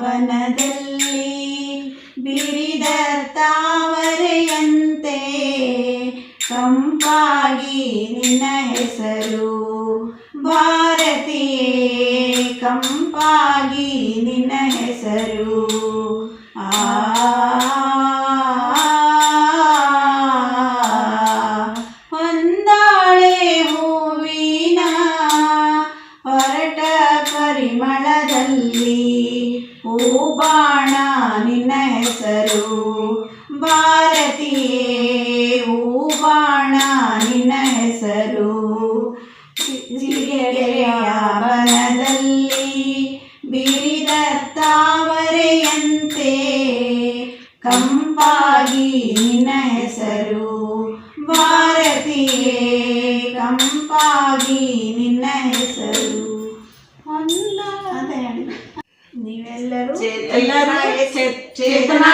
ವನದಲ್ಲಿ ಬಿರಿದ ತಾವರೆಯಂತೆ ಕಂಪಾಗಿ ನಿನ್ನ ಹೆಸರು. ಭಾರತೀಯೇ ಕಂಪಾಗಿ ನಿನ್ನ ಹೆಸರು. ಆ ಪರಿಮಳದಲ್ಲಿ ಬಾಣ ನಿನ್ನ ಹೆಸರು. ಭಾರತೀಯೇ ಬಾಣ ನಿನ್ನ ಹೆಸರು. ಸಿರಿಗೆರೆಯ ಬನದಲ್ಲಿ ಬಿರಿದ ತಾವರೆಯಂತೆ ಕಂಪಾಗಿ ನಿನ್ನ ಹೆಸರು. ಭಾರತೀಯೇ ಕಂಪಾಗಿ అంతేనండి నీవెల్లరూ చేతనా చేతనా